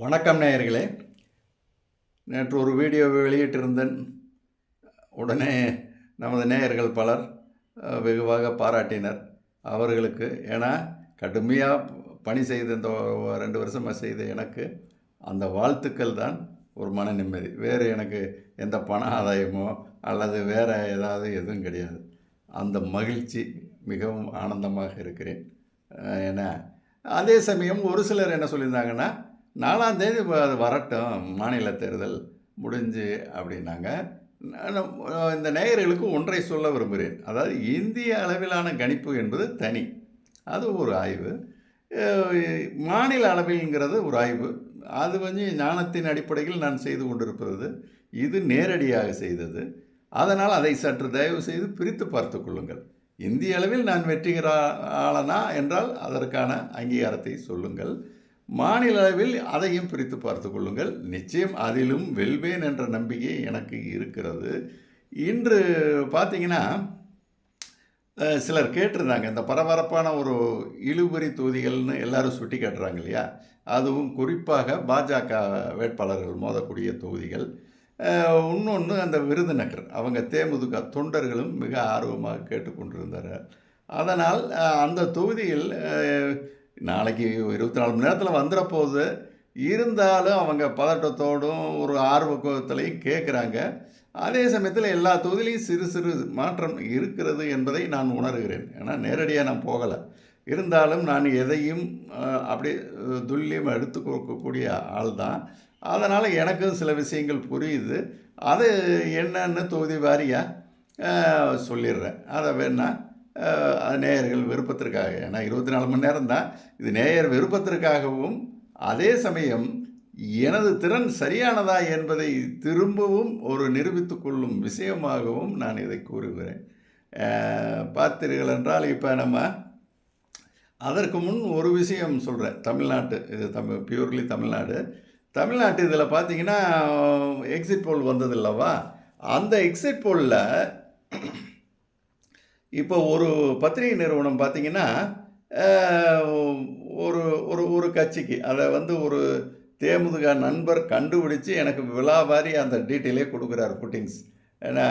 வணக்கம் நேயர்களே. நேற்று ஒரு வீடியோவை வெளியிட்டிருந்தேன் உடனே நமது நேயர்கள் பலர் வெகுவாக பாராட்டினர். அவர்களுக்கு ஏன்னா கடுமையாக பணி செய்த இந்த ரெண்டு வருஷமாக செய்த எனக்கு அந்த வாழ்த்துக்கள் தான் ஒரு மன நிம்மதி. வேறு எனக்கு எந்த பண ஆதாயமோ அல்லது வேறு ஏதாவது எதுவும் கிடையாது. அந்த மகிழ்ச்சி மிகவும் ஆனந்தமாக இருக்கிறேன். ஏன்னா அதே சமயம் ஒரு சிலர் என்ன சொல்லியிருந்தாங்கன்னா நாலாம் தேதி அது வரட்டும் மாநில தேர்தல் முடிஞ்சு அப்படின்னாங்க. இந்த நேயர்களுக்கு ஒன்றை சொல்ல விரும்புகிறேன். அதாவது இந்திய அளவிலான கணிப்பு என்பது தனி. அது ஒரு ஆய்வு. மாநில அளவில்ங்கிறது ஒரு ஆய்வு. அது வந்து ஞானத்தின் அடிப்படையில் நான் செய்து கொண்டிருப்பது. இது நேரடியாக செய்தது. அதனால் அதை சற்று தயவு செய்து பிரித்து பார்த்து கொள்ளுங்கள். இந்திய அளவில் நான் வெற்றிகர ஆளனா என்றால் அதற்கான அங்கீகாரத்தை சொல்லுங்கள். மாநில அளவில் அதையும் பிரித்து பார்த்து கொள்ளுங்கள். நிச்சயம் அதிலும் வெல்வேன் என்ற நம்பிக்கை எனக்கு இருக்கிறது. இன்று பார்த்தீங்கன்னா சிலர் கேட்டிருந்தாங்க இந்த பரபரப்பான ஒரு இழுபறி தொகுதிகள்னு எல்லாரும் சுட்டி காட்டுறாங்க இல்லையா? அதுவும் குறிப்பாக பாஜக வேட்பாளர்கள் மோதக்கூடிய தொகுதிகள். இன்னொன்று அந்த விருதுநகர் அவங்க தேமுதிக தொண்டர்களும் மிக ஆர்வமாக கேட்டுக்கொண்டிருந்தார் அதனால் அந்த தொகுதியில் நாளைக்கு இருபத்தி நாலு மணி நேரத்தில் வந்துட போகுது இருந்தாலும் அவங்க பதட்டத்தோடும் ஒரு ஆர்வத்திலையும் கேட்குறாங்க அதே சமயத்தில் எல்லா தொகுதியிலையும் சிறு சிறு மாற்றம் இருக்கிறது என்பதை நான் உணர்கிறேன். ஏன்னா நேரடியாக நான் போகலை. இருந்தாலும் நான் எதையும் அப்படி அப்படியே துல்லியம் எடுத்து கொடுக்கக்கூடிய ஆள் தான் அதனால் எனக்கும் சில விஷயங்கள் புரியுது. அது என்னன்னு தொகுதி வாரியாக சொல்லிடுறேன். அதை வேணால் நேயர்கள் விருப்பத்திற்காக. ஏன்னா இருபத்தி நாலு மணி நேரம் தான் இது நேயர் விருப்பத்திற்காகவும் அதே சமயம் எனது திறன் சரியானதா என்பதை திரும்பவும் ஒரு நிரூபித்து கொள்ளும் விஷயமாகவும் நான் இதை கூறுகிறேன். பார்த்தீர்கள் என்றால் இப்போ நம்ம அதற்கு முன் ஒரு விஷயம் சொல்கிறேன் தமிழ்நாட்டு இது தமிழ் பியூர்லி தமிழ்நாடு. தமிழ்நாட்டு இதில் பார்த்தீங்கன்னா எக்ஸிட் போல் வந்தது இல்லவா அந்த எக்ஸிட் போலில் இப்போ ஒரு பத்திரிகை நிறுவனம் பார்த்தீங்கன்னா ஒரு ஒரு ஒரு கட்சிக்கு அதை வந்து ஒரு தேமுதுக நண்பர் கண்டுபிடிச்சு எனக்கு விழாவாரி அந்த டீட்டெயிலே கொடுக்குறாரு புட்டிங்ஸ். ஏன்னா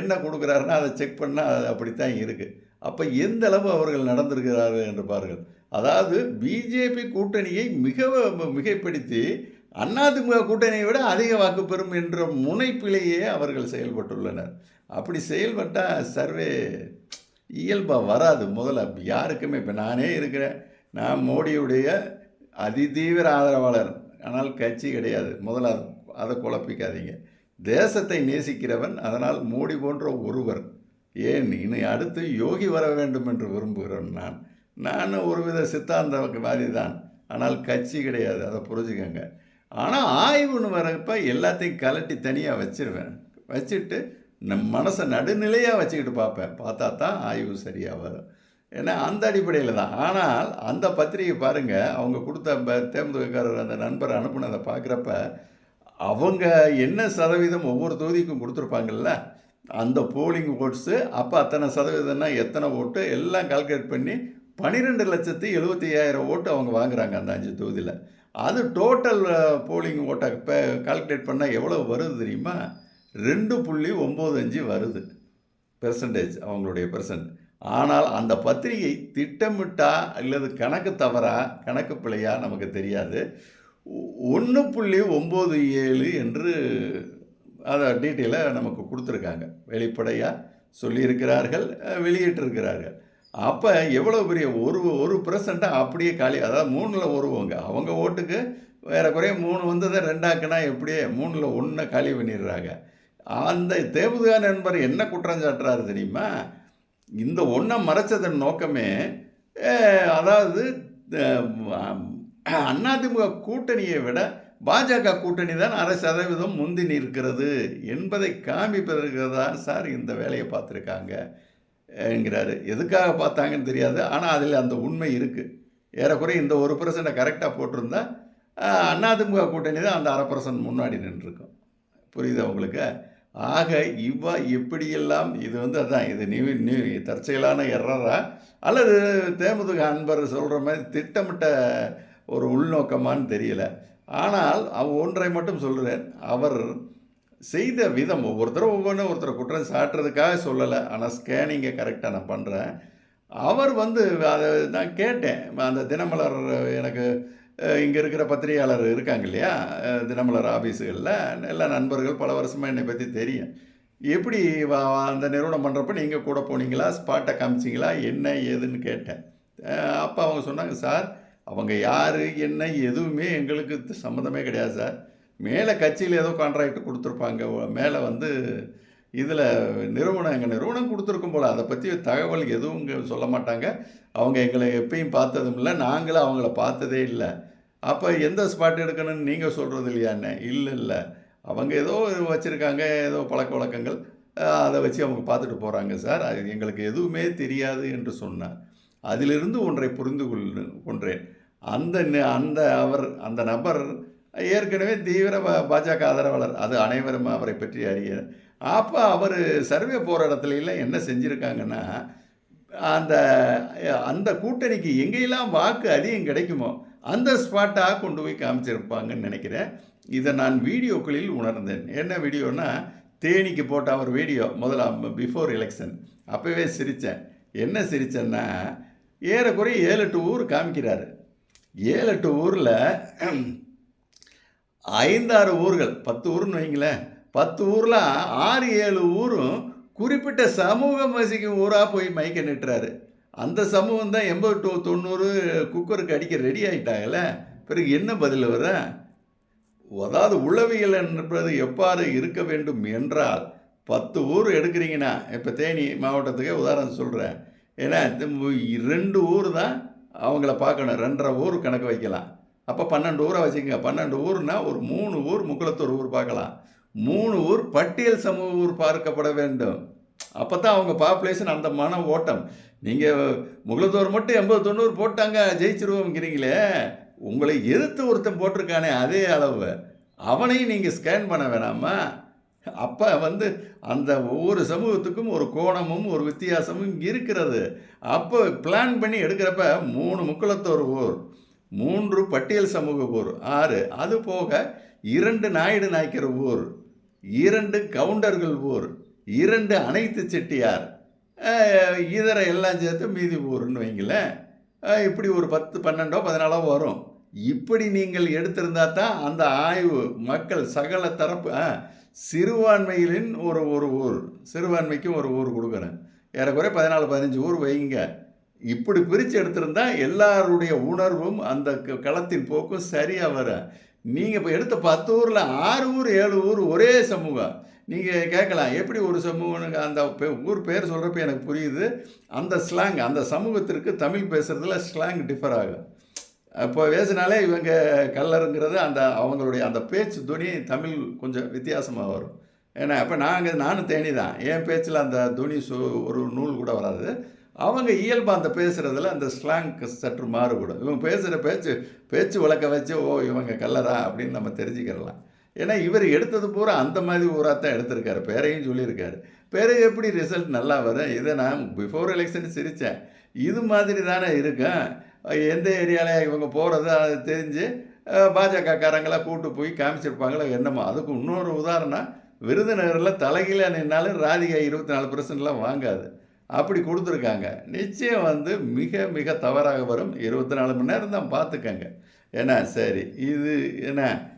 என்ன கொடுக்குறாருன்னா அதை செக் பண்ணால் அது அப்படித்தான் இருக்குது அப்போ எந்த அளவு அவர்கள் நடந்திருக்கிறார்கள் என்று பாருங்கள். அதாவது பிஜேபி கூட்டணியை மிக மிகைப்படுத்தி அதிமுக கூட்டணியை விட அதிக வாக்கு பெறும் என்ற முனைப்பிலேயே அவர்கள் செயல்பட்டுள்ளனர். அப்படி செயல்பட்டால் சர்வே இயல்பாக வராது முதல்ல. யாருக்குமே இப்போ நானே இருக்கிறேன். நான் மோடியுடைய அதிதீவிர ஆதரவாளர். ஆனால் கட்சி கிடையாது. முதல்ல அதை குழப்பிக்காதீங்க. தேசத்தை நேசிக்கிறவன் அதனால் மோடி போன்ற ஒருவர். ஏன்? இனி அடுத்து யோகி வர வேண்டும் என்று விரும்புகிறேன் நான். நான் ஒருவித சித்தாந்தவாதி தான் ஆனால் கட்சி கிடையாது. அதை புரிஞ்சுக்கங்க. ஆனால் ஆய்வுன்னு வரப்ப எல்லாத்தையும் கலட்டி தனியாக வச்சிருவேன். வச்சுட்டு நம் மனசை நடுநிலையாக வச்சுக்கிட்டு பார்ப்பேன். பார்த்தா தான் ஆய்வு சரியாக வரும். ஏன்னா அந்த அடிப்படையில் தான். ஆனால் அந்த பத்திரிகை பாருங்கள் அவங்க கொடுத்த ப- தேமுதிகக்காரர் அந்த நண்பர் அனுப்புனதை பார்க்குறப்ப அவங்க என்ன சதவீதம் ஒவ்வொரு தொகுதிக்கும் கொடுத்துருப்பாங்கல்ல? அந்த போலிங் ஓட்ஸு அப்போ அத்தனை சதவீதம்னா எத்தனை ஓட்டு? எல்லாம் கால்குலேட் பண்ணி பன்னிரெண்டு லட்சத்தி எழுபத்தி ஐயாயிரம் ஓட்டு அவங்க வாங்குறாங்க அந்த அஞ்சு தொகுதியில். அது டோட்டல் போலிங் ஓட்டை இப்போ கால்குலேட் பண்ணால் எவ்வளோ வருது தெரியுமா? ரெண்டு புள்ளி ஒம்பது அஞ்சு வருது. பெர்சன்டேஜ் அவங்களுடைய பெர்சன்ட் ஆனால் அந்த பத்திரிகை திட்டமிட்டா அல்லது கணக்கு தவறா கணக்கு பிழையா நமக்கு தெரியாது. ஒன்று புள்ளி ஒம்பது ஏழு என்று அதை டீட்டெயிலாக நமக்கு கொடுத்துருக்காங்க. வெளிப்படையாக சொல்லியிருக்கிறார்கள் வெளியிட்டிருக்கிறார்கள். அப்போ எவ்வளோ பெரிய ஒரு ஒரு பர்சண்ட்டாக அப்படியே காலி அதாவது மூணில் ஒருவங்க அவங்க ஓட்டுக்கு வேற குறைய மூணு வந்ததை ரெண்டாக்குனா எப்படியே மூணில் ஒன்றை காலி பண்ணிடுறாங்க. அந்த தேமுதுகா என்பர் என்ன குற்றம் சாட்டுறாரு தெரியுமா? இந்த ஒன்றை மறைச்சதன் நோக்கமே அதாவது அதிமுக கூட்டணியை விட பாஜக கூட்டணி தான் அரை சதவீதம் முந்தி நிற்கிறது என்பதை காமிப்பதற்கு தான் சார் இந்த வேலையை பார்த்துருக்காங்க என்கிறாரு. எதுக்காக பார்த்தாங்கன்னு தெரியாது ஆனால் அதில் அந்த உண்மை இருக்குது ஏறக்குறைய இந்த ஒரு பர்சன்ட்டை கரெக்டாக போட்டிருந்தா அதிமுக கூட்டணி தான் அந்த அரை பர்சன்ட் முன்னாடி நின்றுருக்கும். புரியுதா உங்களுக்கு? ஆக இவ்வா எப்படியெல்லாம் இது வந்து அதான் இது நியூ நியூ தற்செயலான எர்ரரா அல்லது தேமுதுக அன்பர் சொல்கிற மாதிரி திட்டமிட்ட ஒரு உள்நோக்கமான்னு தெரியல. ஆனால் அவ் ஒன்றை மட்டும் சொல்கிறேன் அவர் செய்த விதம் ஒவ்வொருத்தரும் ஒவ்வொன்றும் ஒருத்தரை குற்றம் சாட்டுறதுக்காக சொல்லலை. ஆனால் ஸ்கேனிங்கை கரெக்டாக நான் பண்ணுறேன் அவர் வந்து அதை நான் கேட்டேன். அந்த தினமலர் எனக்கு இங்கே இருக்கிற பத்திரிகையாளர் இருக்காங்க இல்லையா? தினமலர் ஆஃபீஸுகளில் எல்லா நண்பர்கள் பல வருஷமாக என்னை பற்றி தெரியும். எப்படி வா அந்த நிறுவனம் பண்ணுறப்ப நீங்கள் கூட போனீங்களா? ஸ்பாட்டை காமிச்சிங்களா? என்ன ஏதுன்னு கேட்டேன். அப்போ அவங்க சொன்னாங்க சார் அவங்க யார் என்ன எதுவுமே எங்களுக்கு சம்மந்தமே கிடையாது சார். மேலே கட்சியில் ஏதோ கான்ட்ராக்ட் கொடுத்துருப்பாங்க. மேலே வந்து இதில் நிறுவனம் எங்கள் நிறுவனம் கொடுத்துருக்கும் போல். அதை பற்றி தகவல் எதுவும் இங்கே சொல்ல மாட்டாங்க. அவங்க எங்களை எப்பயும் பார்த்ததும் இல்லை. நாங்களும் அவங்கள பார்த்ததே இல்லை. அப்போ எந்த ஸ்பாட் எடுக்கணும்னு நீங்கள் சொல்கிறது இல்லையாண்ணே இல்லை இல்லை. அவங்க ஏதோ வச்சுருக்காங்க ஏதோ பழக்க வழக்கங்கள். அதை வச்சு அவங்க பார்த்துட்டு போகிறாங்க சார். அது எங்களுக்கு எதுவுமே தெரியாது என்று சொன்னார். அதிலிருந்து ஒன்றை புரிந்து கொள் கொன்றேன். அந்த ந- அந்த அவர் அந்த நபர் ஏற்கனவே தீவிர பாஜக ஆதரவாளர். அது அனைவரும் அவரை பற்றி அறிய அப்போ அவர் சர்வே போகிற இடத்துலலாம் என்ன செஞ்சுருக்காங்கன்னா அந்த அந்த கூட்டணிக்கு எங்கெல்லாம் வாக்கு அதிகம் கிடைக்குமோ அந்த ஸ்பாட்டாக கொண்டு போய் காமிச்சிருப்பாங்கன்னு நினைக்கிறேன். இதை நான் வீடியோக்களில் உணர்ந்தேன். என்ன வீடியோனா தேனிக்கு போட்ட அவர் வீடியோ முதல்ல பிஃபோர் எலெக்ஷன் அப்போவே சிரித்தேன் என்ன சிரித்தேன்னா ஏறக்குறைய ஏழு எட்டு ஊர் காமிக்கிறாரு. ஏழு எட்டு ஊரில் ஐந்தாறு ஊர்கள் பத்து ஊர்னு வைங்களேன். பத்து ஊரில் ஆறு ஏழு ஊரும் குறிப்பிட்ட சமூகம் வசிக்கும் ஊராக போய் மைக்க நிட்டுறாரு. அந்த சமூகம் தான் எண்பது டு தொண்ணூறு குக்கருக்கு அடிக்க ரெடி ஆகிட்டாங்கல்ல பிறகு என்ன பதில் வர அதாவது உளவியல் என்பது எவ்வாறு இருக்க வேண்டும் என்றால் பத்து ஊர் எடுக்கிறீங்கன்னா இப்போ தேனி மாவட்டத்துக்கே உதாரணம் சொல்கிறேன் ஏன்னா இது ரெண்டு ஊர் தான் அவங்கள பார்க்கணும். ரெண்டரை ஊர் கணக்கு வைக்கலாம். அப்போ பன்னெண்டு ஊரை வச்சுக்கோங்க. பன்னெண்டு ஊர்னால் ஒரு மூணு ஊர் முக்குளத்தூர் ஊர் பார்க்கலாம். மூணு ஊர் பட்டியல் சமூக ஊர் பார்க்கப்பட வேண்டும். அப்போ தான் அவங்க பாப்புலேஷன் அந்த மன ஓட்டம். நீங்கள் முகலத்தோர் மட்டும் எண்பது தொண்ணூறு போட்டாங்க ஜெயிச்சிருவோங்கிறீங்களே உங்களை எதிர்த்து ஒருத்தன் போட்டிருக்கானே அதே அளவு. அவனையும் நீங்கள் ஸ்கேன் பண்ண வேணாமா? அப்போ வந்து அந்த ஒவ்வொரு சமூகத்துக்கும் ஒரு கோணமும் ஒரு வித்தியாசமும் இருக்கிறது. அப்போ பிளான் பண்ணி எடுக்கிறப்ப மூணு முக்குளத்தோர் ஊர் மூன்று பட்டியல் சமூக ஊர் ஆறு. அது போக இரண்டு நாயுடு நாய்க்கிற ஊர் இரண்டு கவுண்டர்கள் ஊர் இரண்டு அனைத்து செட்டியார். இதர எல்லாம் சேர்த்து மீதி ஊர்னு வைங்களேன். இப்படி ஒரு பத்து பன்னெண்டோ பதினாலோ வரும். இப்படி நீங்கள் எடுத்திருந்தா தான் அந்த ஆய்வு மக்கள் சகல தரப்பு ஆ, சிறுபான்மையிலின் ஒரு ஒரு ஊர் சிறுபான்மைக்கும் ஒரு ஊர் கொடுக்குறேன். ஏறக்குறைய பதினாலு பதினஞ்சு ஊர் வைங்க. இப்படி பிரித்து எடுத்திருந்தா எல்லாருடைய உணர்வும் அந்த க- களத்தின் போக்கும் சரியாக வரும் நீங்கள் இப்போ எடுத்த பத்து ஊரில் ஆறு ஊர் ஏழு ஊர் ஒரே சமூகம். நீங்கள் கேட்கலாம் எப்படி ஒரு சமூகம் அந்த ஊர் பேர் சொல்கிறப்ப எனக்கு புரியுது. அந்த ஸ்லாங் அந்த சமூகத்திற்கு தமிழ் பேசுகிறதுல ஸ்லாங் டிஃபர் ஆகும். இப்போ பேசினாலே இவங்க கல்லருங்கிறது அந்த அவங்களுடைய அந்த பேச்சு துணி தமிழ் கொஞ்சம் வித்தியாசமாக வரும். ஏன்னா அப்போ நாங்கள் நானும் தேனி தான் என் பேச்சில் அந்த துணி சு ஒரு நூல் கூட வராது. அவங்க இயல்பாக அந்த பேசுகிறதுல அந்த ஸ்லாங் சற்று மாறுபடும். இவங்க பேசுகிற பேச்சு பேச்சு வழக்க வச்சு ஓ இவங்க கல்லரா அப்படின்னு நம்ம தெரிஞ்சுக்கிறலாம். ஏன்னா இவர் எடுத்தது பூரா அந்த மாதிரி ஊராக தான் எடுத்திருக்காரு. பேரையும் சொல்லியிருக்காரு. பேரை எப்படி ரிசல்ட் நல்லா வரும்? இதை நான் பிஃபோர் எலெக்ஷன் சிரித்தேன் இது மாதிரி தானே இருக்கேன் எந்த ஏரியாவில் இவங்க போகிறது அது தெரிஞ்சு பாஜகக்காரங்களாம் கூட்டு போய் காமிச்சிருப்பாங்களோ என்னமோ. அதுக்கு இன்னொரு உதாரணம் விருதுநகரில் தலைகீழ நின்னாலும் ராதிகா இருபத்தி நாலு பர்சன்ட்லாம் வாங்காது. அப்படி கொடுத்துருக்காங்க. நிச்சயம் வந்து மிக மிக தவறாக வரும். இருபத்தி நாலு மணி நேரம் தான் பார்த்துக்கங்க. ஏன்னா சரி. இது என்ன?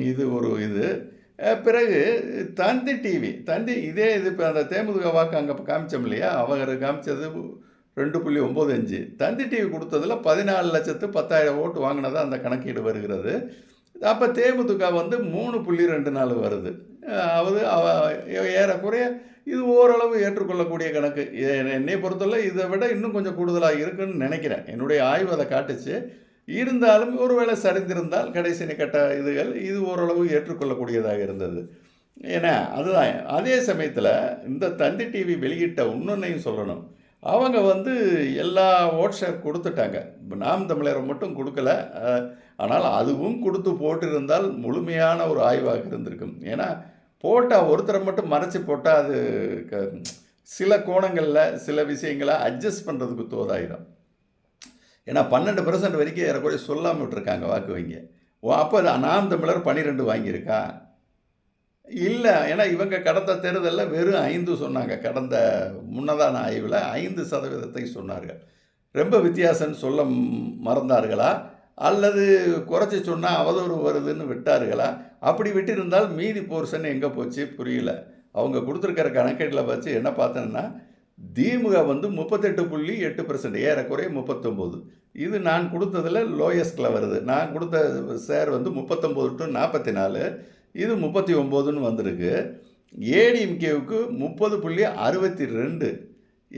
இது ஒரு இது. பிறகு தந்தி டிவி தந்தி இதே இது இப்போ அந்த தேமுதிக வாக்கு அங்கே காமிச்சோம் இல்லையா? அவர் காமிச்சது ரெண்டு புள்ளி ஒம்பது அஞ்சு. தந்தி டிவி கொடுத்ததில் பதினாலு லட்சத்து பத்தாயிரம் ஓட்டு வாங்கினதாக அந்த கணக்கீடு வருகிறது. அப்போ தேமுதிக வந்து மூணு புள்ளி ரெண்டு நாள் வருது. அதாவது அவ- ஏறக்குறைய இது ஓரளவு ஏற்றுக்கொள்ளக்கூடிய கணக்கு. என்னை பொறுத்தவரை இதை விட இன்னும் கொஞ்சம் கூடுதலாக இருக்குன்னு நினைக்கிறேன். என்னுடைய ஆய்வு அதை காட்டுச்சு. இருந்தாலும் ஒருவேளை சரிந்திருந்தால் கடைசி கட்ட இதுகள் இது ஓரளவு ஏற்றுக்கொள்ளக்கூடியதாக இருந்தது. ஏன்னா அதுதான். அதே சமயத்தில் இந்த தந்தி டிவி வெளியிட்ட இன்னொன்னையும் சொல்லணும். அவங்க வந்து எல்லா ஓட்ஷர் கொடுத்துட்டாங்க. நாம் தமிழரை மட்டும் கொடுக்கல. ஆனால் அதுவும் கொடுத்து போட்டிருந்தால் முழுமையான ஒரு ஆய்வாக இருந்திருக்கும். ஏன்னா போட்டால் ஒருத்தரை மட்டும் மறைச்சி போட்டால் அது க- சில கோணங்களில் சில விஷயங்களை அட்ஜஸ்ட் பண்ணுறதுக்கு தோதாயிடும் ஏன்னா பன்னெண்டு பர்சன்ட் வரைக்கும் ஏறக்குறைய சொல்லாமல் விட்டுருக்காங்க வாக்கு வங்கி. ஓ அப்போ நாம் தமிழர் பன்னிரெண்டு வாங்கியிருக்கா? இல்லை ஏன்னா இவங்க கடந்த தேர்தலில் வெறும் ஐந்து சொன்னாங்க. கடந்த முன்னதான ஆய்வில் ஐந்து சதவீதத்தை சொன்னார்கள். ரொம்ப வித்தியாசம்னு சொல்ல மறந்தார்களா? அல்லது குறைச்சி சொன்னால் அவதூறு வருதுன்னு விட்டார்களா? அப்படி விட்டிருந்தால் மீதி போர்ஷன் எங்கே போச்சு? புரியல. அவங்க கொடுத்துருக்கிற கணக்கீட்டில் வச்சு என்ன பார்த்தேன்னா திமுக வந்து முப்பத்தெட்டு புள்ளி எட்டு பர்சன்ட் ஏறக்குறைய முப்பத்தொம்போது. இது நான் கொடுத்ததில் லோயஸ்ட்டில் வருது. நான் கொடுத்த ஷேர் வந்து முப்பத்தொம்போது டு நாற்பத்தி நாலு இது முப்பத்தி ஒம்போதுன்னு வந்திருக்கு. ஏடிஎம்கேவுக்கு முப்பது புள்ளி அறுபத்தி ரெண்டு.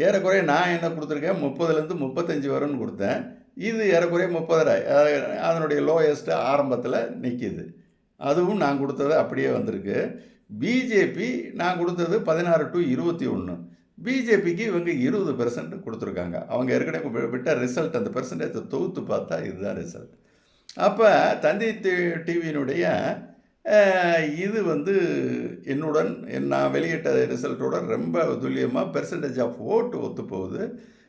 ஏறக்குறைய நான் என்ன கொடுத்துருக்கேன்? முப்பதுலேருந்து முப்பத்தஞ்சு வரும்னு கொடுத்தேன். இது ஏறக்குறைய முப்பதரை அஹ், அதனுடைய லோயஸ்ட்டு ஆரம்பத்தில் நிற்கிது அதுவும் நான் கொடுத்தது அப்படியே வந்திருக்கு. பிஜேபி நான் கொடுத்தது பதினாறு டு இருபத்தி ஒன்று பிஜேபிக்கு இவங்க இருபது பெர்சன்ட் கொடுத்துருக்காங்க. அவங்க ஏற்கனவே விட்ட ரிசல்ட் அந்த பெர்சன்டேஜ் தொகுத்து பார்த்தா இதுதான் ரிசல்ட் அப்போ தந்தி டிவியினுடைய இது வந்து என்னுடன் நான் வெளியிட்ட ரிசல்ட்டோட ரொம்ப துல்லியமாக பெர்சன்டேஜ் ஆஃப் ஓட்டு ஒத்து போகுது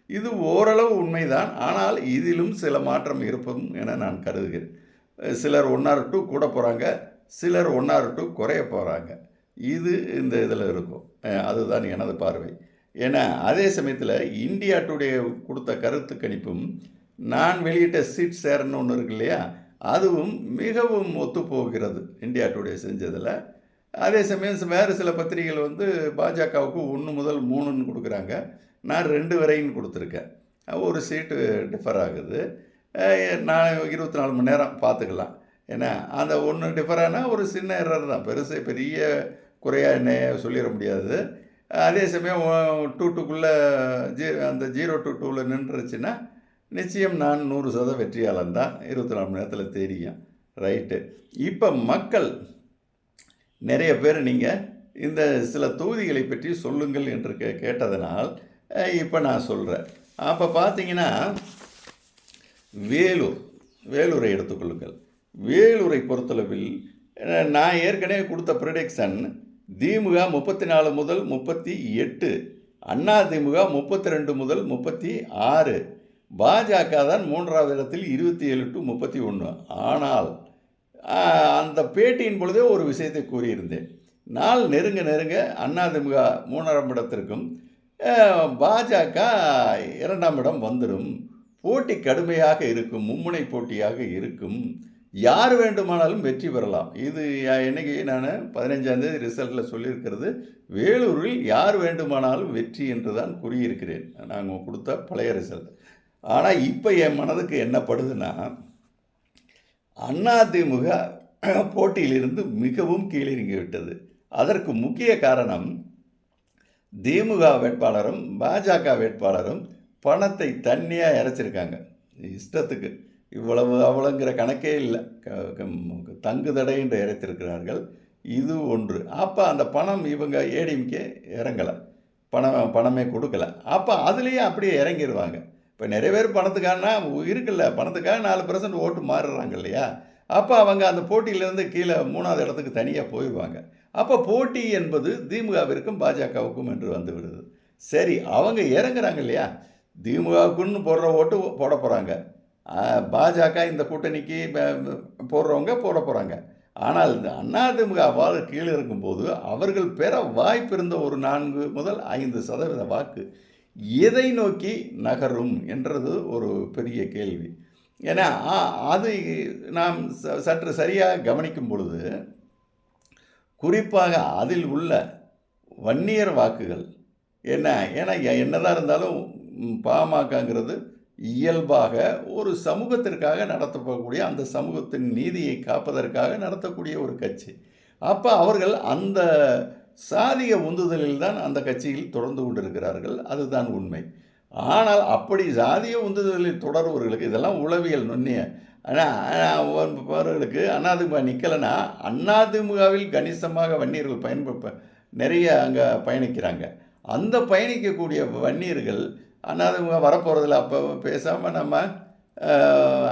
இது ஓரளவு உண்மைதான். ஆனால் இதிலும் சில மாற்றம் இருப்பதும் என நான் கருதுகிறேன். சிலர் ஒன் ஆர் டூ கூட போகிறாங்க சிலர் ஒன் ஆர் டூ குறைய போகிறாங்க இது இந்த இதில் இருக்கும். அதுதான் எனது பார்வை. ஏன்னா அதே சமயத்தில் இந்தியா டுடே கொடுத்த கருத்து கணிப்பும் நான் வெளியிட்ட சீட் ஷேர்னு ஒன்று இருக்கு இல்லையா அதுவும் மிகவும் ஒத்துப்போகிறது இந்தியா டுடே செஞ்சதில். அதே சமயம் வேறு சில பத்திரிகைகள் வந்து பாஜகவுக்கு ஒன்று முதல் மூணுன்னு கொடுக்குறாங்க. நான் ரெண்டு வரையும் கொடுத்துருக்கேன். ஒரு சீட்டு டிஃபர் ஆகுது. நான் இருபத்தி நாலு மணி நேரம் பார்த்துக்கலாம். ஏன்னா அந்த ஒன்று டிஃபரானா ஒரு சின்ன எரர் தான். பெருசு பெரிய குறையாக என்ன சொல்லிட முடியாது. அதே சமயம் டூ டூக்குள்ளே ஜீ அந்த ஜீரோ டூ டூவில் நின்றுச்சுன்னா நிச்சயம் நான் நூறு சதவீத வெற்றியாளன் தான். இருபத்தி நாலு மணி நேரத்தில் தெரியும். ரைட்டு. இப்போ மக்கள் நிறைய பேர் நீங்கள் இந்த சில தொகுதிகளை பற்றி சொல்லுங்கள் என்று கே கேட்டதனால் இப்போ நான் சொல்கிறேன் அப்போ பார்த்தீங்கன்னா வேலூர் வேலூரை எடுத்துக்கொள்ளுங்கள் வேலூரை பொறுத்தளவில் நான் ஏற்கனவே கொடுத்த ப்ரிடிக்ஷன் திமுக முப்பத்தி நாலு முதல் முப்பத்தி எட்டு அண்ணா திமுக முப்பத்தி ரெண்டு முதல் முப்பத்தி ஆறு பாஜக தான் மூன்றாவது இடத்தில் இருபத்தி ஏழு டு முப்பத்தி ஒன்று. ஆனால் அந்த பேட்டியின் பொழுதே ஒரு விஷயத்தை கூறியிருந்தேன். நாள் நெருங்க நெருங்க அண்ணா திமுக மூணாம் இடத்திற்கும் பாஜக இரண்டாம் இடம் வந்துடும். போட்டி கடுமையாக இருக்கும். மும்முனை போட்டியாக இருக்கும். யார் வேண்டுமானாலும் வெற்றி பெறலாம். இது என்னைக்கு நான் பதினஞ்சாந்தேதி ரிசல்ட்டில் சொல்லியிருக்கிறது. வேலூரில் யார் வேண்டுமானாலும் வெற்றி என்று தான் கூறியிருக்கிறேன் நாங்கள் கொடுத்த பழைய ரிசல்ட் ஆனால் இப்போ என் மனதுக்கு என்ன படுதுன்னா அதிமுக போட்டியிலிருந்து மிகவும் கீழிறங்கி விட்டது அதற்கு முக்கிய காரணம் திமுக வேட்பாளரும் பாஜக வேட்பாளரும் பணத்தை தண்ணியாக இறைச்சிருக்காங்க. இஷ்டத்துக்கு. இவ்வளவு அவ்வளோங்கிற கணக்கே இல்லை. க- க- தங்கு தடை என்று இறைத்திருக்கிறார்கள். இது ஒன்று. அப்போ அந்த பணம் இவங்க ஏடிஎம்கே இறங்கலை. பணம் பணமே கொடுக்கல. அப்போ அதுலேயே அப்படியே இறங்கிடுவாங்க இப்போ நிறைய பேர் பணத்துக்காகனா இருக்குல்ல. பணத்துக்காக நாலு பர்சன்ட் ஓட்டு மாறுறாங்க இல்லையா? அப்போ அவங்க அந்த போட்டியிலேருந்து கீழே மூணாவது இடத்துக்கு தனியாக போயிடுவாங்க அப்போ போட்டி என்பது திமுகவிற்கும் பாஜகவுக்கும் என்று வந்துவிடுது. சரி அவங்க இறங்குறாங்க இல்லையா? திமுகவுக்குன்னு போடுற ஓட்டு போட போகிறாங்க பாஜக இந்த கூட்டணிக்கு போடுறவங்க போட போகிறாங்க ஆனால் இந்த அதிமுகவால் கீழே இருக்கும்போது அவர்கள் பெற வாய்ப்பு இருந்த ஒரு நான்கு முதல் ஐந்து சதவீத வாக்கு எதை நோக்கி நகரும் என்றது ஒரு பெரிய கேள்வி. ஏன்னா ஆ- அது நாம் ச- சற்று சரியாக கவனிக்கும் பொழுது குறிப்பாக அதில் உள்ள வன்னியர் வாக்குகள். என்ன? ஏன்னா என்னதாக என்னதான் இருந்தாலும் பாமகங்கிறது இயல்பாக ஒரு சமூகத்திற்காக நடத்தப்படக்கூடிய அந்த சமூகத்தின் நீதியை காப்பதற்காக நடத்தக்கூடிய ஒரு கட்சி. அப்போ அவர்கள் அந்த சாதிய உந்துதலில் தான் அந்த கட்சியில் தொடர்ந்து கொண்டிருக்கிறார்கள். அதுதான் உண்மை. ஆனால் அப்படி சாதிய உந்துதலில் தொடர்பவர்களுக்கு இதெல்லாம் உளவியல் நுண்ணிய ஆனால் அவர்களுக்கு அதிமுக நிற்கலைன்னா அதிமுகவில் கணிசமாக வன்னியர்கள் பயன்ப நிறைய அங்கே பயணிக்கிறாங்க. அந்த பயணிக்கக்கூடிய வன்னியர்கள் அதிமுக வரப்போகிறதில்ல அப்போ பேசாமல் நம்ம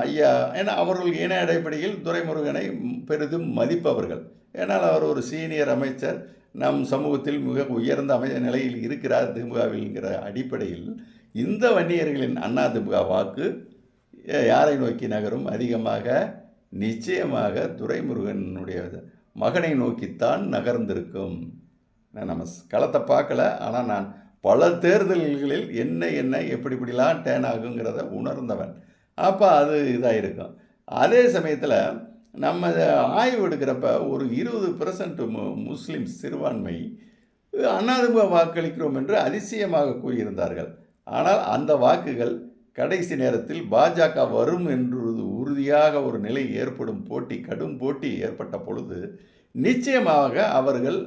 ஐயா ஏன்னா அவர்கள் இன அடிப்படையில் துரைமுருகனை பெரிதும் மதிப்பவர்கள். ஏன்னால் அவர் ஒரு சீனியர் அமைச்சர். நம் சமூகத்தில் மிக உயர்ந்த அமைச்ச நிலையில் இருக்கிறார். திமுகவில்ங்கிற அடிப்படையில் இந்த வன்னியர்களின் அதிமுக வாக்கு யாரை நோக்கி நகரும்? அதிகமாக நிச்சயமாக துரைமுருகனுடைய மகனை நோக்கித்தான் நகர்ந்திருக்கும். நான் நம்ம களத்தை பார்க்கல ஆனால் நான் பல தேர்தல்களில் என்ன என்ன எப்படி இப்படிலாம் டேன் ஆகுங்கிறத உணர்ந்தவன். அப்போ அது இதாக இருக்கும் அதே சமயத்தில் நம்ம ஆய்வு எடுக்கிறப்ப ஒரு இருபது பெர்சன்ட் முஸ்லீம் சிறுபான்மை அண்ணாதிமுக வாக்களிக்கிறோம் என்று அதிசயமாக கூறியிருந்தார்கள். ஆனால் அந்த வாக்குகள் கடைசி நேரத்தில் பாஜக வரும் என்று உறுதியாக ஒரு நிலை ஏற்படும் போட்டி கடும் போட்டி ஏற்பட்ட பொழுது நிச்சயமாக அவர்கள்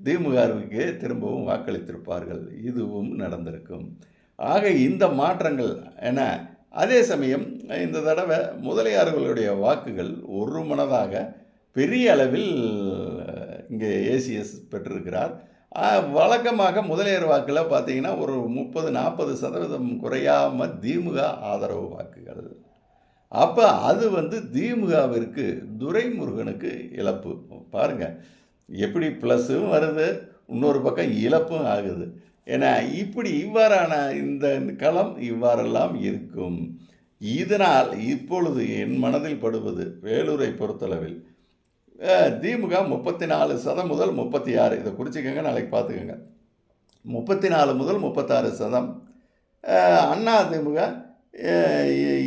திமுகவுக்கு திரும்பவும் வாக்களித்திருப்பார்கள். இதுவும் நடந்திருக்கும். ஆக இந்த மாற்றங்கள் என அதே சமயம் இந்த தடவை முதலியார்களுடைய வாக்குகள் ஒரு மனதாக பெரிய அளவில் இங்கே ஏசிஎஸ் பெற்றிருக்கிறார். வழக்கமாக முதலியார் வாக்கில் பார்த்தீங்கன்னா ஒரு முப்பது நாற்பது சதவீதம் குறையாமல் திமுக ஆதரவு வாக்குகள். அப்போ அது வந்து திமுகவிற்கு துரைமுருகனுக்கு இழப்பு. பாருங்கள் எப்படி ப்ளஸ்ஸும் வருது இன்னொரு பக்கம் இழப்பும் ஆகுது. ஏன்னா இப்படி இவ்வாறான இந்த களம் இவ்வாறெல்லாம் இருக்கும். இதனால் இப்பொழுது என் மனதில் படுவது வேலூரை பொறுத்தளவில் திமுக முப்பத்தி நாலு சதம் முதல் முப்பத்தி ஆறு இதை குறிச்சிக்கோங்க நாளைக்கு பார்த்துக்கோங்க. முப்பத்தி நாலு முதல் முப்பத்தாறு சதம். அண்ணா திமுக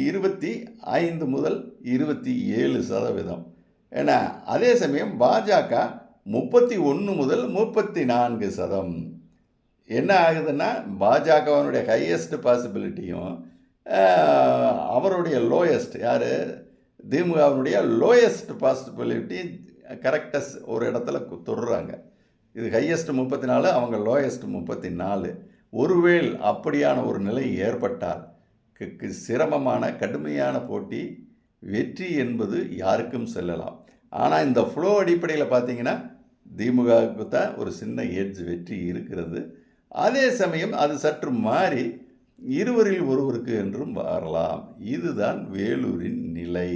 இருபத்தி ஐந்து முதல் இருபத்தி ஏழு சதவீதம். ஏன்னா அதே சமயம் பாஜக முப்பத்தி ஒன்று முதல் முப்பத்தி நான்கு சதம். என்ன ஆகுதுன்னா பாஜகவனுடைய ஹையஸ்ட் பாசிபிலிட்டியும் அவருடைய லோயஸ்ட் யார்? திமுகவினுடைய லோயஸ்ட் பாசிபிலிட்டி கரெக்டஸ் ஒரு இடத்துல தொடுறாங்க இது ஹையஸ்ட் முப்பத்தி நாலு அவங்க லோயஸ்ட் முப்பத்தி நாலு ஒருவேள் அப்படியான ஒரு நிலை ஏற்பட்டால் சிரமமான கடுமையான போட்டி வெற்றி என்பது யாருக்கும் செல்லலாம். ஆனால் இந்த ஃப்ளோ அடிப்படையில் பார்த்தீங்கன்னா திமுகவுக்கு தான் ஒரு சின்ன எட்ஜ் வெற்றி இருக்கிறது. அதே சமயம் அது சற்று மாறி இருவரில் ஒருவருக்கு என்றும் வரலாம். இதுதான் வேலூரின் நிலை.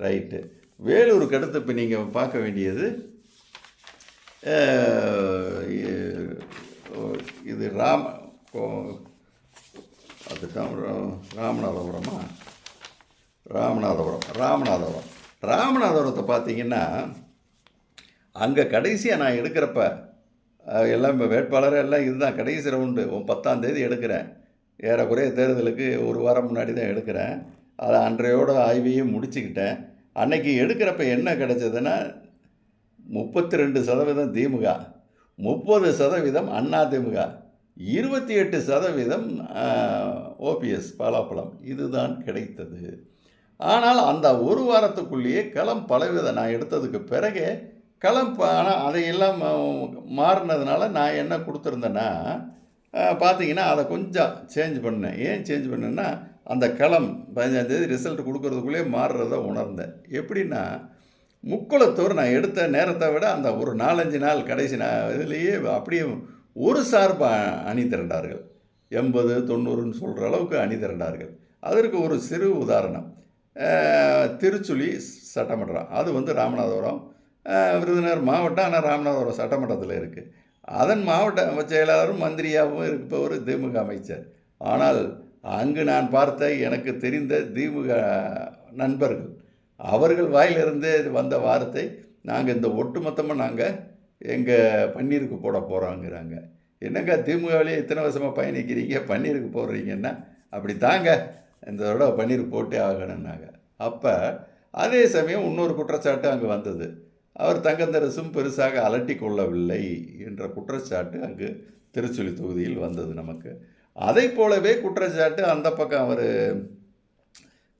ரைட்டு வேலூருக்கு அடுத்து இப்போ நீங்கள் பார்க்க வேண்டியது இது ராம கோ- அதுதான் ரா- ராமநாதபுரமா? ராமநாதபுரம் ராமநாதபுரம். ராமநாதபுரத்தை பார்த்தீங்கன்னா அங்கே கடைசியாக நான் எடுக்கிறப்ப எல்லாம் இப்போ வேட்பாளர் எல்லாம் இதுதான் கடைசி ரவுண்டு. பத்தாம் தேதி எடுக்கிறேன். ஏறக்குறைய தேர்தலுக்கு ஒரு வாரம் முன்னாடி தான் எடுக்கிறேன். அதை அன்றையோட ஆய்வையும் முடிச்சுக்கிட்டேன். அன்னைக்கு எடுக்கிறப்ப என்ன கிடைச்சதுன்னா முப்பத்தி ரெண்டு சதவீதம் திமுக. முப்பது சதவீதம் அண்ணா திமுக. இருபத்தி எட்டு சதவீதம் ஓபிஎஸ் பாலாப்பழம். இதுதான் கிடைத்தது. ஆனால் அந்த ஒரு வாரத்துக்குள்ளேயே களம் பலவித நான் எடுத்ததுக்கு பிறகு களம் ஆனால் அதையெல்லாம் மாறினதுனால நான் என்ன கொடுத்துருந்தேன்னா பார்த்தீங்கன்னா அதை கொஞ்சம் சேஞ்ச் பண்ணேன். ஏன் சேஞ்ச் பண்ணேன்னா அந்த களம் பதினஞ்சாந்தேதி ரிசல்ட் கொடுக்கறதுக்குள்ளே மாறுறத உணர்ந்தேன். எப்படின்னா முக்குளத்தூர் நான் எடுத்த நேரத்தை விட அந்த ஒரு நாலஞ்சு நாள் கடைசி நான் இதுலேயே அப்படியே ஒரு சார்பாக அ- அணி திரண்டார்கள். எண்பது தொண்ணூறுன்னு சொல்கிற அளவுக்கு அணி திரண்டார்கள். அதற்கு ஒரு சிறு உதாரணம். திருச்சுழி சட்டமன்றம். அது வந்து ராமநாதபுரம். விருதுநகர் மாவட்டம் ஆனால் ராமநாதபுரம் சட்டமன்றத்தில் இருக்குது அதன் மாவட்ட செயலாளரும் மந்திரியாகவும் இருப்பவர் திமுக அமைச்சர். ஆனால் அங்கு நான் பார்த்த எனக்கு தெரிந்த திமுக நண்பர்கள் அவர்கள் வாயிலிருந்தே வந்த வார்த்தை நாங்கள் இந்த ஒட்டுமொத்தமாக நாங்கள் எங்கள் பன்னீருக்கு போட போகிறோங்கிறாங்க என்னங்க திமுகவிலே இத்தனை வருஷமாக பயணிக்கிறீங்க? பன்னீருக்கு போடுறீங்கன்னா அப்படி தாங்க. இந்த தடவை பன்னீர் போட்டே ஆகணும்னாங்க. அப்போ அதே சமயம் இன்னொரு குற்றச்சாட்டு அங்கே வந்தது. அவர் தங்கந்தரசும் பெருசாக அலட்டி கொள்ளவில்லை என்ற குற்றச்சாட்டு அங்கு திருச்சுழி தொகுதியில் வந்தது நமக்கு. அதை போலவே குற்றச்சாட்டு அந்த பக்கம் அவர்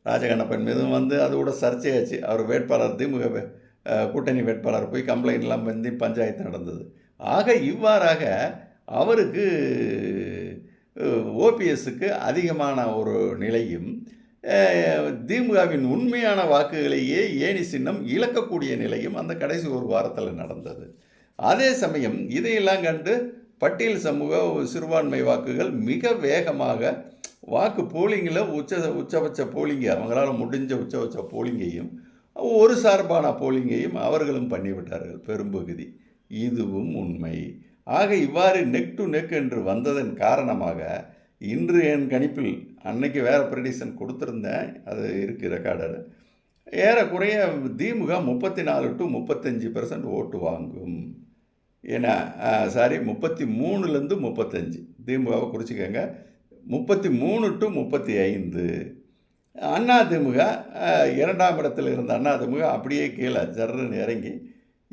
ராஜகண்ணப்பன் மீதும் வந்து அது கூட சர்ச்சையாச்சு. அவர் வேட்பாளர் திமுக கூட்டணி வேட்பாளர் போய் கம்ப்ளைண்ட்லாம் வந்து பஞ்சாயத்து நடந்தது. ஆக இவ்வாறாக அவருக்கு ஓபிஎஸ்க்கு அதிகமான ஒரு நிலையும் திமுகவின் உண்மையான வாக்குகளையே ஏணி சின்னம் இழக்கக்கூடிய நிலையும் அந்த கடைசி ஒரு வாரத்தில் நடந்தது. அதே சமயம் இதையெல்லாம் கண்டு பட்டியல் சமூக சிறுபான்மை வாக்குகள் மிக வேகமாக வாக்கு போலிங்கில் உச்ச உச்சபட்ச போலிங்க அவங்களால் முடிஞ்ச உச்சபட்ச போலிங்கையும் ஒரு சார்பான போலிங்கையும் அவர்களும் பண்ணிவிட்டார்கள் பெரும்பகுதி இதுவும் உண்மை. ஆக இவ்வாறு நெக் டு நெக் என்று வந்ததன் காரணமாக இன்று என் கணிப்பில் அன்னைக்கு வேறு ப்ரெடிஷன் கொடுத்துருந்தேன். அது இருக்குது ரெக்கார்டர் ஏறக்குறைய திமுக முப்பத்தி நாலு டு முப்பத்தஞ்சு பெர்சன்ட் ஓட்டு வாங்கும். ஏன்னா சாரி முப்பத்தி மூணுலேருந்து முப்பத்தஞ்சு. திமுகவை குறிச்சிக்கோங்க. முப்பத்தி மூணு டு முப்பத்தி ஐந்து அண்ணா திமுக இரண்டாம் இடத்தில் இருந்த அண்ணா திமுக அப்படியே கீழே ஜர்ன்னு இறங்கி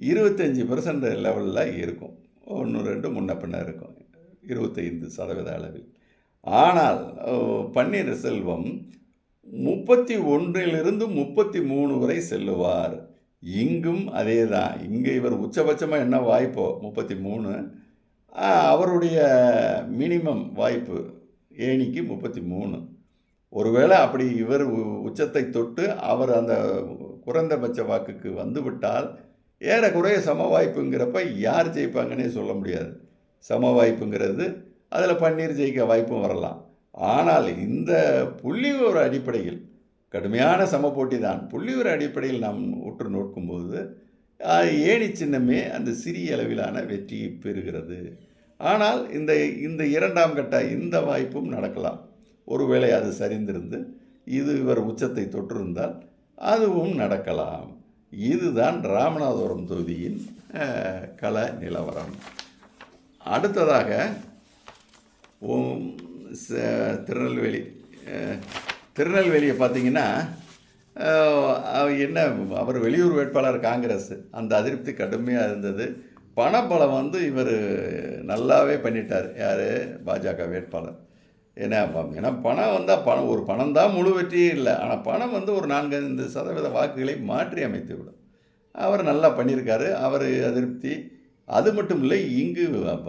இருபத்தஞ்சி பெர்சன்ட் லெவலில் இருக்கும். ஒன்று ரெண்டு முன்ன பின்ன இருக்கும். இருபத்தைந்து சதவீத அளவில். ஆனால் பன்னீர் பன்னீர்செல்வம் முப்பத்தி ஒன்றிலிருந்து முப்பத்தி மூணு வரை செல்லுவார். இங்கும் அதே தான் இங்கே இவர் உச்சபட்சமாக என்ன வாய்ப்போ முப்பத்தி மூணு அவருடைய மினிமம் வாய்ப்பு ஏணிக்கு முப்பத்தி மூணு ஒருவேளை அப்படி இவர் உ- உச்சத்தை தொட்டு அவர் அந்த குறைந்தபட்ச வாக்குக்கு வந்துவிட்டால் ஏறக்குறைய சம வாய்ப்புங்கிறப்ப யார் ஜெயிப்பாங்கன்னே சொல்ல முடியாது. சம வாய்ப்புங்கிறது அதில் பன்னீர் ஜெயிக்க வாய்ப்பும் வரலாம். ஆனால் இந்த புள்ளி ஒரு அடிப்படையில் கடுமையான சம போட்டி தான் புள்ளிவிவர அடிப்படையில் நாம் உற்று நோக்கும்போது ஏணி சின்னமே அந்த சிறிய அளவிலான வெற்றியை பெறுகிறது. ஆனால் இந்த இந்த இரண்டாம் கட்ட இந்த வாய்ப்பும் நடக்கலாம். ஒருவேளை அது சரிந்திருந்து இது இவர் உச்சத்தை தொற்றிருந்தால் அதுவும் நடக்கலாம். இதுதான் ராமநாதபுரம் தொகுதியின் கல கள நிலவரம். அடுத்ததாக திருநெல்வேலி திருநெல்வேலியை பார்த்தீங்கன்னா என்ன அவர் வெளியூர் வேட்பாளர் காங்கிரஸ். அந்த அதிருப்தி கடுமையாக இருந்தது. பணப்பலம் வந்து இவர் நல்லாவே பண்ணிட்டார். யார்? பாஜக வேட்பாளர். ஏன்னா ஏன்னா பணம் வந்தால் பணம் ஒரு பணம் தான் முழு வெற்றியே இல்லை. ஆனால் பணம் வந்து ஒரு நான்கைந்து சதவீத வாக்குகளை மாற்றி அமைத்து விடும் அவர் நல்லா பண்ணியிருக்காரு. அவர் அதிருப்தி. அது மட்டும் இல்லை இங்கு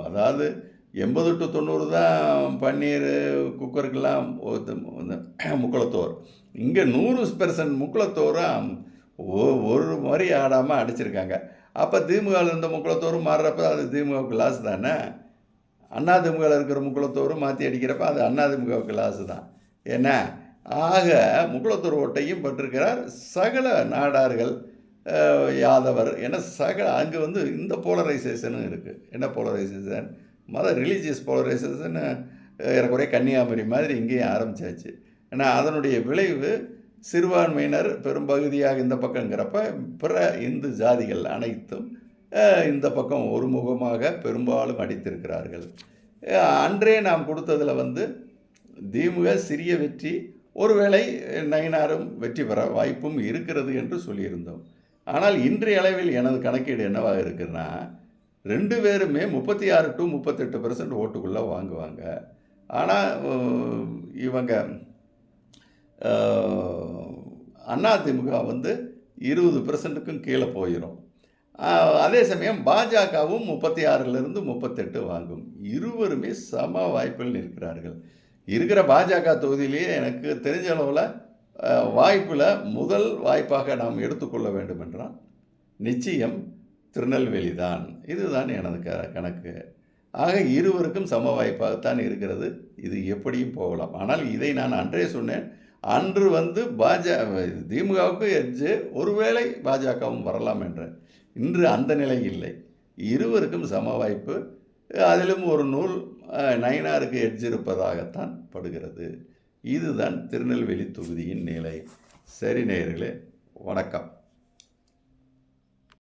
அதாவது எண்பது டு தொண்ணூறு தான் பன்னீர் குக்கருக்கெல்லாம் முக்குளத்தோர். இங்கே நூறு பெர்சன்ட் முக்குளத்தோரும் ஒ- ஒரு மாதிரி ஆடாமல் அடிச்சிருக்காங்க. அப்போ திமுகவில் இருந்த முக்குளத்தோரும் மாறுறப்ப அது திமுகவுக்கு லாஸ் தானே? அண்ணா திமுகவில் இருக்கிற முக்குளத்தோரும் மாற்றி அடிக்கிறப்ப அது அண்ணா திமுகவுக்கு லாஸ் தான். என்ன? ஆக முக்குளத்தூர் ஓட்டையும் பெற்றிருக்கிறார். சகல நாடார்கள் யாதவர் ஏன்னா சகல அங்கே வந்து இந்த போலரைசேஷனும் இருக்குது என்ன போலரைசேஷன் மத ரிலீஜியஸ் போலரைசேஷன்னு ஏறக்குறைய கன்னியாகுமரி மாதிரி இங்கேயும் ஆரம்பிச்சாச்சு. ஏன்னா அதனுடைய விளைவு சிறுபான்மையினர் பெரும்பகுதியாக இந்த பக்கங்கிறப்ப பிற இந்து ஜாதிகள் அனைத்தும் இந்த பக்கம் ஒருமுகமாக பெரும்பாலும் அடித்திருக்கிறார்கள். அன்றே நாம் கொடுத்ததில் வந்து திமுக சிறிய வெற்றி ஒருவேளை நயினாரும் வெற்றி பெற வாய்ப்பும் இருக்கிறது என்று சொல்லியிருந்தோம். ஆனால் இன்றைய அளவில் எனது கணக்கீடு என்னவாக இருக்குன்னா ரெண்டு பேருமே முப்பத்தி ஆறு டு முப்பத்தெட்டு பெர்சன்ட் ஓட்டுக்குள்ளே வாங்குவாங்க. ஆனால் இவங்க அதிமுக வந்து இருபது பெர்சன்ட்டுக்கும் கீழே போயிடும் அதே சமயம் பாஜகவும் முப்பத்தி ஆறுலேருந்து முப்பத்தெட்டு வாங்கும். இருவருமே சம வாய்ப்பில் நிற்கிறார்கள். இருக்கிற பாஜக தொகுதியிலேயே எனக்கு தெரிஞ்ச அளவில் வாய்ப்பில் முதல் வாய்ப்பாக நாம் எடுத்துக்கொள்ள வேண்டும் என்றால் நிச்சயம் திருநெல்வேலி தான் இதுதான் எனது க கணக்கு. ஆக இருவருக்கும் சம வாய்ப்பாகத்தான் இருக்கிறது. இது எப்படியும் போகலாம். ஆனால் இதை நான் அன்றே சொன்னேன். அன்று வந்து பாஜ திமுகவுக்கு எட்ஜு ஒருவேளை பாஜகவும் வரலாம் என்ற. இன்று அந்த நிலை இல்லை. இருவருக்கும் சம வாய்ப்பு அதிலும் ஒரு நூல் நயனாருக்கு எட்ஜ் இருப்பதாகத்தான் படுகிறது. இதுதான் திருநெல்வேலி தொகுதியின் நிலை. சரி நேயர்களே வணக்கம்.